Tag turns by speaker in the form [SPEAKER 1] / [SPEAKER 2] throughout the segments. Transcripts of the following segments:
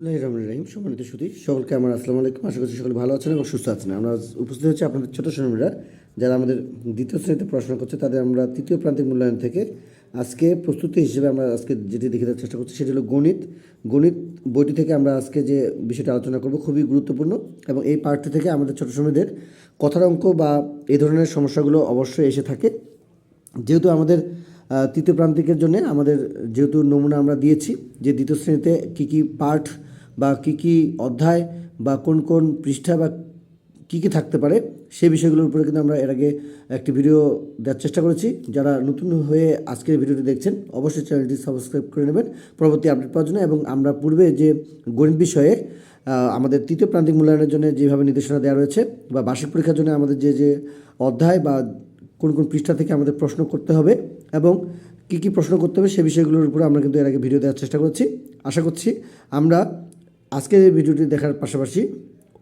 [SPEAKER 1] রহিম সম্মানিত সুদী সকলকে আমার আসসালামু আলাইকুম। আশা করছি সকলে ভালো আছেন এবং সুস্থ আছেন। আমরা উপস্থিত হচ্ছে আপনাদের ছোটো শ্রেণীরা যারা আমাদের দ্বিতীয় শ্রেণীতে পড়াশোনা করছে, তাদের আমরা তৃতীয় প্রান্তিক মূল্যায়ন থেকে আজকে প্রস্তুতি হিসেবে আমরা আজকে যেটি দেখে দেওয়ার চেষ্টা করছি, সেটি হলো গণিত। গণিত বইটি থেকে আমরা আজকে যে বিষয়টা আলোচনা করব খুবই গুরুত্বপূর্ণ এবং এই পার্টটি থেকে আমাদের ছোটো শ্রেণীদের কথার অঙ্ক বা এই ধরনের সমস্যাগুলো অবশ্যই এসে থাকে। যেহেতু আমাদের তৃতীয় প্রান্তিকের জন্য আমাদের যেহেতু নমুনা আমরা দিয়েছি, যে দ্বিতীয় শ্রেণীতে কী কী পাঠ বা কী কী অধ্যায় বা কোন কোন পৃষ্ঠা বা কী কী থাকতে পারে, সেই বিষয়গুলোর উপরে কিন্তু আমরা এর আগে একটি ভিডিও দেওয়ার চেষ্টা করেছি। যারা নতুন হয়ে আজকের ভিডিওটি দেখছেন, অবশ্যই চ্যানেলটি সাবস্ক্রাইব করে নেবেন। পরবর্তী আপডেট পাওয়ার জন্য এবং আমরা পূর্বে যে গণিত বিষয়ে আমাদের তৃতীয় প্রান্তিক মূল্যায়নের জন্য যেভাবে নির্দেশনা দেওয়া রয়েছে বা বার্ষিক পরীক্ষার জন্য আমাদের যে যে অধ্যায় বা কোন কোন পৃষ্ঠা থেকে আমাদের প্রশ্ন করতে হবে এবং কী কী প্রশ্ন করতে হবে, সে বিষয়গুলোর উপরে আমরা কিন্তু এর আগে ভিডিও দেওয়ার চেষ্টা করছি। আশা করছি আমরা আজকের এই ভিডিওটি দেখার পাশাপাশি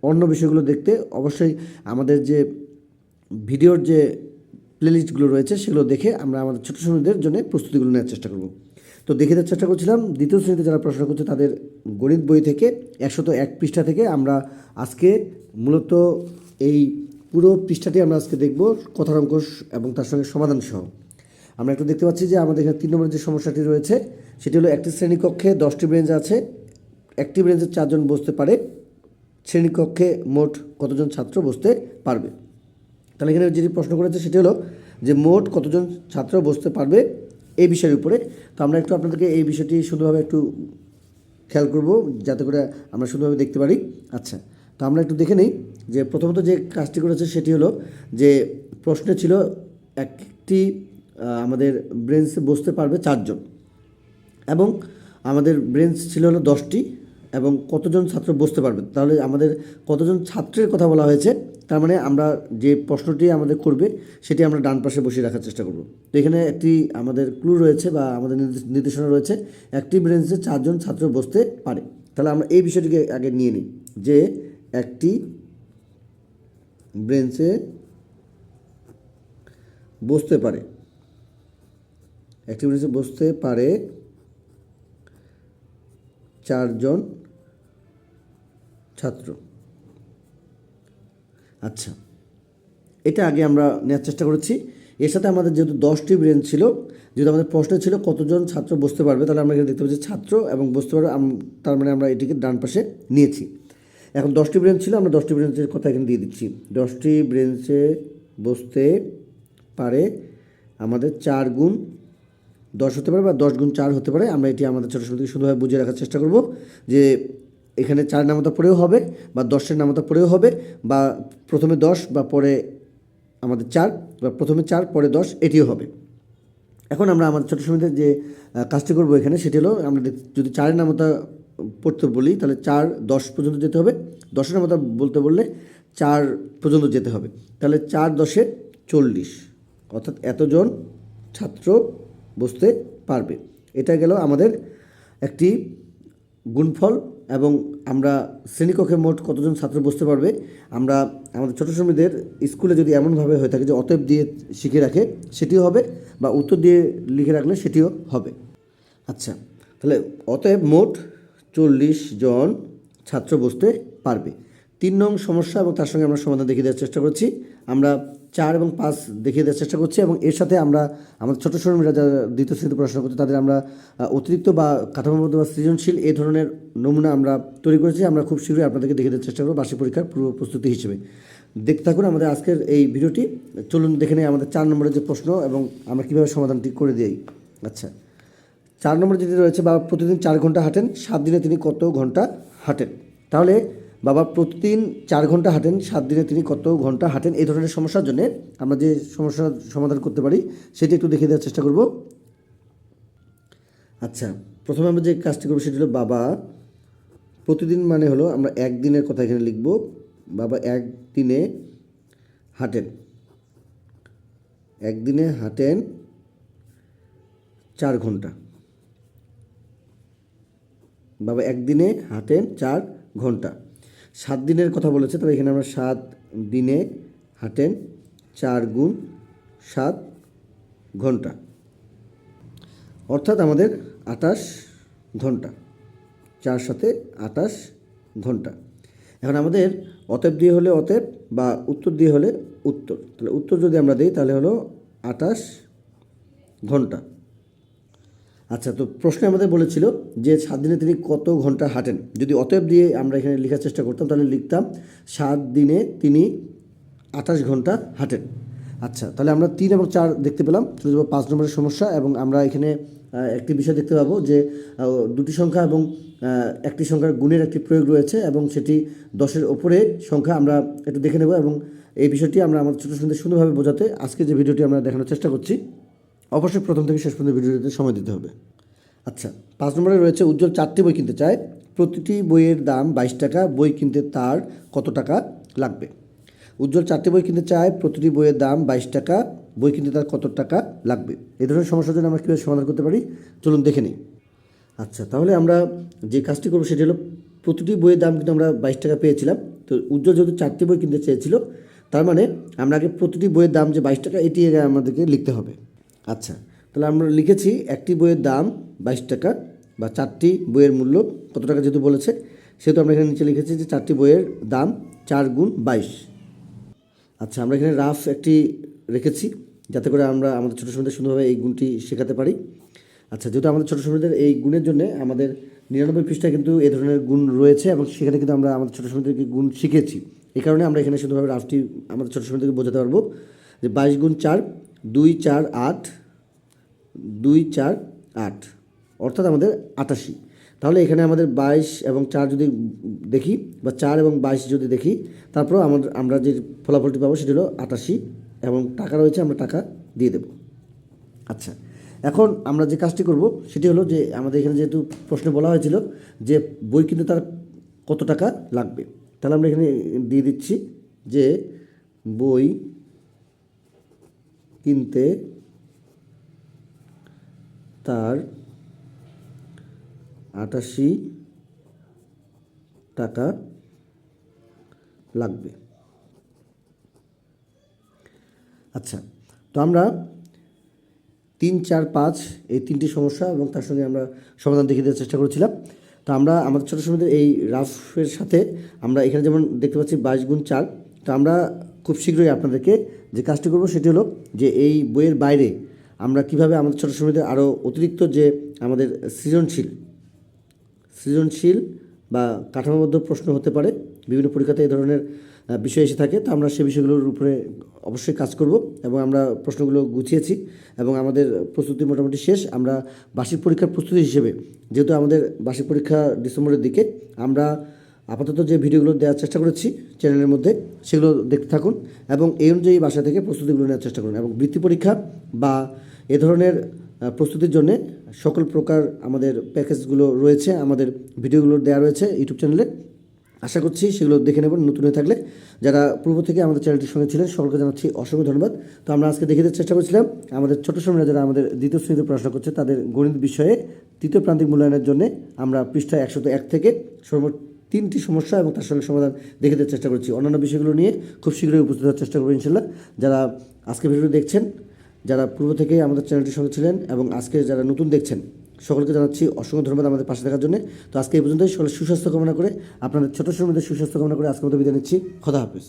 [SPEAKER 1] অন্য বিষয়গুলো দেখতে অবশ্যই আমাদের যে ভিডিওর যে প্লেলিস্টগুলো রয়েছে সেগুলো দেখে আমরা আমাদের ছোটো শ্রেণীদের জন্য প্রস্তুতিগুলো নেওয়ার চেষ্টা করব। তো দেখে দেওয়ার চেষ্টা করছিলাম, দ্বিতীয় শ্রেণীতে যারা পড়াশোনা করছে তাদের গণিত বই থেকে একশত এক পৃষ্ঠা থেকে আমরা আজকে মূলত এই পুরো পৃষ্ঠাটি আমরা আজকে দেখব কথার অঙ্ক এবং তার সঙ্গে সমাধান সহ। আমরা একটু দেখতে পাচ্ছি যে আমাদের এখানে তিন নম্বরের যে সমস্যাটি রয়েছে, সেটি হলো একটি শ্রেণীকক্ষে দশটি বেঞ্চ আছে একটি ব্রেঞ্চে চারজন বসতে পারে। শ্রেণীকক্ষে মোট কতজন ছাত্র বসতে পারবে? তাহলে এখানে যেটি প্রশ্ন করেছে সেটি হলো যে মোট কতজন ছাত্র বসতে পারবে এই বিষয়ের উপরে। তো আমরা একটু আপনাদেরকে এই বিষয়টি সুন্দরভাবে একটু খেয়াল করব, যাতে করে আমরা সুন্দরভাবে দেখতে পারি। আচ্ছা তো আমরা একটু দেখে নিই যে প্রথমত যে কাজটি করেছে সেটি হলো যে প্রশ্নে ছিল একটি আমাদের ব্রেঞ্চে বসতে পারবে চারজন এবং আমাদের ব্রেঞ্চ ছিল হলো দশটি। এবং কতজন ছাত্র বসতে পারবে? তাহলে আমাদের কতজন ছাত্রের কথা বলা হয়েছে? তার মানে আমরা যে প্রশ্নটি আমাদের করবে, সেটি আমরা ডান পাশে বসিয়ে রাখার চেষ্টা করব। তো এখানে একটি আমাদের ক্লু রয়েছে বা আমাদের নির্দেশ- নির্দেশনা রয়েছে, একটি ব্রেঞ্চে চারজন ছাত্র বসতে পারে। তাহলে আমরা এই বিষয়টিকে আগে নিয়ে নিই যে একটি ব্রেঞ্চে বসতে পারে। একটি ব্রেঞ্চে বসতে পারে চারজন ছাত্র। আচ্ছা এটা আগে আমরা নেওয়ার চেষ্টা করেছি। এর সাথে আমাদের যেহেতু দশটি ব্রেঞ্চ ছিল, যেহেতু আমাদের প্রশ্ন ছিল কতজন ছাত্র বসতে পারবে, তাহলে আমরা এখানে দেখতে পাচ্ছি ছাত্র এবং বসতে পারবে তার মানে আমরা এটিকে ডান পাশে নিয়েছি। এখন দশটি ব্রেঞ্চ ছিল, আমরা দশটি ব্রেঞ্চের কথা এখানে দিয়ে দিচ্ছি। দশটি ব্রেঞ্চে বসতে পারে আমাদের চার গুণ দশ হতে পারে বা দশ গুণ চার হতে পারে। আমরা এটি আমাদের ছোটো ছোটো থেকে সুন্দরভাবে বুঝিয়ে রাখার চেষ্টা করব যে এখানে চার নামতা পরেও হবে বা দশের নামতা পরেও হবে বা প্রথমে দশ বা পরে আমাদের চার বা প্রথমে চার, পরে দশ, এটিও হবে। এখন আমরা আমাদের ছোটো সময়তে যে কাজটি করব এখানে সেটি হলো আমরা যদি চারের নামতা পড়তে বলি তাহলে চার, দশ পর্যন্ত যেতে হবে। দশের নামতা বলতে বললে চার পর্যন্ত যেতে হবে। তাহলে চার দশে চল্লিশ। অর্থাৎ এতজন ছাত্র বসতে পারবে। এটা গেল আমাদের একটি গুণফল। এবং আমরা শ্রেণীকক্ষে মোট কতজন ছাত্র বসতে পারবে, আমরা আমাদের ছোটো শ্রমিকদের স্কুলে যদি এমনভাবে হয়ে থাকে যে অতএব দিয়ে শিখে রাখে, সেটিও হবে বা উত্তর দিয়ে লিখে রাখলে সেটিও হবে। আচ্ছা তাহলে অতএব মোট চল্লিশ জন ছাত্র বসতে পারবে। তিন নং সমস্যা এবং তার সঙ্গে আমরা সমাধান দেখিয়ে দেওয়ার চেষ্টা করছি। আমরা চার এবং পাঁচ দেখিয়ে দেওয়ার চেষ্টা করছি এবং এর সাথে আমরা, আমাদের ছোটো ছোটো শ্রমিকরা যারা দ্বিতীয় শ্রেণীতে পড়াশোনা করছে, তাদের আমরা অতিরিক্ত বা কাঠামোবদ্ধ বা সৃজনশীল এই ধরনের নমুনা আমরা তৈরি করেছি। আমরা খুব শীঘ্রই আপনাদেরকে দেখিয়ে দেওয়ার চেষ্টা করব বার্ষিক পরীক্ষার পূর্ব প্রস্তুতি হিসেবে। দেখতে থাকুন আমাদের আজকের এই ভিডিওটি। চলুন দেখে নেই আমাদের চার নম্বরের যে প্রশ্ন এবং আমরা কীভাবে সমাধানটি করে দিই। আচ্ছা চার নম্বর যেটি রয়েছে বা প্রতিদিন চার ঘণ্টা হাঁটেন, সাত দিনে তিনি কত ঘণ্টা হাঁটেন? তাহলে বাবা প্রতিদিন চার ঘণ্টা হাঁটেন, সাত দিনে তিনি কত ঘণ্টা হাঁটেন, এই ধরনের সমস্যার জন্য আমরা যে সমস্যার সমাধান করতে পারি, সেটি একটু দেখিয়ে দেওয়ার চেষ্টা করব। আচ্ছা প্রথমে আমরা যে কাজটি করব সেটি হলো বাবা, প্রতিদিন মানে হলো আমরা একদিনের কথা এখানে লিখব, বাবা একদিনে হাঁটেন। একদিনে হাঁটেন চার ঘণ্টা। বাবা একদিনে হাঁটেন চার ঘণ্টা। সাত দিনের কথা বলেছে, তবে এখানে আমরা সাত দিনে হাঁটেন, চার গুণ সাত ঘণ্টা। অর্থাৎ আমাদের আটাশ ঘণ্টা, চার সাথে আটাশ ঘণ্টা। এখন আমাদের অতএব দিয়ে হলে অতএব বা উত্তর দিয়ে হলে উত্তর। তাহলে উত্তর যদি আমরা দিই, তাহলে হলো আটাশ ঘণ্টা। আচ্ছা তো প্রশ্নে আমাদের বলেছিল যে সাত দিনে তিনি কত ঘণ্টা হাঁটেন? যদি অতএব দিয়ে আমরা এখানে লেখার চেষ্টা করতাম, তাহলে লিখতাম সাত দিনে তিনি আঠাশ ঘণ্টা হাঁটেন। আচ্ছা তাহলে আমরা তিন এবং চার দেখতে পেলাম। চলে যাব পাঁচ নম্বরের সমস্যা এবং আমরা এখানে একটি বিষয় দেখতে পাবো যে দুটি সংখ্যা এবং একটি সংখ্যার গুণের একটি প্রয়োগ রয়েছে এবং সেটি দশের ওপরে সংখ্যা আমরা একটু দেখে নেব এবং এই বিষয়টি আমরা আমাদের ছোটো সুন্দর সুন্দরভাবে বোঝাতে আজকে যে ভিডিওটি আমরা দেখানোর চেষ্টা করছি অবশ্যই প্রথম থেকে শেষ পর্যন্ত ভিডিওটিতে সময় দিতে হবে। আচ্ছা পাঁচ নম্বরে রয়েছে, উজ্জ্বল চারটি বই কিনতে চায়। প্রতিটি বইয়ের দাম বাইশ টাকা, বই কিনতে তার কত টাকা লাগবে? উজ্জ্বল চারটি বই কিনতে চায়, প্রতিটি বইয়ের দাম বাইশ টাকা, বই কিনতে তার কত টাকা লাগবে? এই ধরনের সমস্যার জন্য আমরা কীভাবে সমাধান করতে পারি? চলুন দেখে নিই। আচ্ছা তাহলে আমরা যে কাজটি করব সেটি হলো, প্রতিটি বইয়ের দাম কিন্তু আমরা বাইশ টাকা পেয়েছিলাম। তো উজ্জ্বল যেহেতু চারটি বই কিনতে চেয়েছিল, তার মানে আমরা আগে প্রতিটি বইয়ের দাম যে বাইশ টাকা, এটি আমাদেরকে লিখতে হবে। আচ্ছা তাহলে আমরা লিখেছি একটি বইয়ের দাম বাইশ টাকা বা চারটি বইয়ের মূল্য, কত টাকা যেহেতু বলেছে, সেহেতু আমরা এখানে নিচে লিখেছি যে চারটি বইয়ের দাম চার গুণ বাইশ। আচ্ছা আমরা এখানে রাফ একটি রেখেছি যাতে করে আমরা আমাদের ছোটো সময়দের সুন্দরভাবে এই গুণটি শেখাতে পারি। আচ্ছা যেহেতু আমাদের ছোটো সময়দের এই গুণের জন্য আমাদের নিরানব্বই পৃষ্ঠায় কিন্তু এ ধরনের গুণ রয়েছে এবং সেখানে কিন্তু আমরা আমাদের ছোটো সময়দেরকে গুণ শিখেছি, এই কারণে আমরা এখানে শুধুভাবে রাফটি আমাদের ছোটো সময়দেরকে বোঝাতে পারব যে বাইশ গুণ চার দুই চার আট, দুই চার আট, অর্থাৎ আমাদের আটাশি। তাহলে এখানে আমাদের বাইশ এবং চার যদি দেখি, বা চার এবং বাইশ যদি দেখি, তারপর আমাদের আমরা যে ফলাফলটি পাবো সেটি হলো আটাশি এবং টাকা রয়েছে, আমরা টাকা দিয়ে দেব। আচ্ছা এখন আমরা যে কাজটি করব সেটি হলো যে আমাদের এখানে যেহেতু প্রশ্নে বলা হয়েছিল যে বই কিনতে তার কত টাকা লাগবে, তাহলে আমরা এখানে দিয়ে দিচ্ছি যে বই কিনতে তার আটাশি টাকা লাগবে। আচ্ছা তো আমরা তিন, চার, পাঁচ এই তিনটি সমস্যা এবং তার সঙ্গে আমরা সমাধান দেখিয়ে দেওয়ার চেষ্টা করেছিলাম। তো আমরা আমাদের ছোটো সময়দের এই রাফের সাথে আমরা এখানে যেমন দেখতে পাচ্ছি বাইশ গুণ চার, তো আমরা খুব শীঘ্রই আপনাদেরকে যে কাজটি করব সেটি হলো যে এই বইয়ের বাইরে আমরা কীভাবে আমাদের ছোটো সময়দের আরও অতিরিক্ত যে আমাদের সৃজনশীল সৃজনশীল বা কাঠামোবদ্ধ প্রশ্ন হতে পারে, বিভিন্ন পরীক্ষাতে এই ধরনের বিষয় এসে থাকে, তো আমরা সেই বিষয়গুলোর উপরে অবশ্যই কাজ করব এবং আমরা প্রশ্নগুলো গুছিয়েছি এবং আমাদের প্রস্তুতি মোটামুটি শেষ। আমরা বার্ষিক পরীক্ষার প্রস্তুতি হিসেবে, যেহেতু আমাদের বার্ষিক পরীক্ষা ডিসেম্বরের দিকে, আমরা আপাতত যে ভিডিওগুলো দেওয়ার চেষ্টা করেছি চ্যানেলের মধ্যে, সেগুলো দেখতে থাকুন এবং এই অনুযায়ী বাসা থেকে প্রস্তুতিগুলো নেওয়ার চেষ্টা করুন এবং বৃত্তি পরীক্ষা বা এ ধরনের প্রস্তুতির জন্য সকল প্রকার আমাদের প্যাকেজগুলো রয়েছে, আমাদের ভিডিওগুলো দেওয়া রয়েছে ইউটিউব চ্যানেলে। আশা করছি সেগুলো দেখে নেবেন, নতুন হয়ে থাকলে। যারা পূর্ব থেকে আমাদের চ্যানেলটির সঙ্গে ছিলেন, সকলকে জানাচ্ছি অসংখ্য ধন্যবাদ। তো আমরা আজকে দেখে দেওয়ার চেষ্টা করছিলাম, আমাদের ছোটো সময়রা যারা আমাদের দ্বিতীয় শ্রেণীতে পড়াশোনা করছে, তাদের গণিত বিষয়ে তৃতীয় প্রান্তিক মূল্যায়নের জন্য আমরা পৃষ্ঠা একশত এক থেকে সর্বোচ্চ তিনটি সমস্যা এবং তার সঙ্গে সমাধান দেখে দেওয়ার চেষ্টা করছি। অন্যান্য বিষয়গুলো নিয়ে খুব শীঘ্রই উপস্থিত হওয়ার চেষ্টা করব ইনশাল্লাহ। যারা আজকে ভিডিও দেখছেন, যারা পূর্ব থেকে আমাদের চ্যানেলটির সঙ্গে ছিলেন এবং আজকে যারা নতুন দেখছেন, সকলকে জানাচ্ছি অসংখ্য ধন্যবাদ আমাদের পাশে থাকার জন্য। তো আজকে এই পর্যন্তই। সকলের সুস্বাস্থ্য কামনা করে, আপনাদের ছোটো সময় সুস্বাস্থ্য কামনা করে আজকে মতো বিদায় নিচ্ছি। খোদা হাফিজ।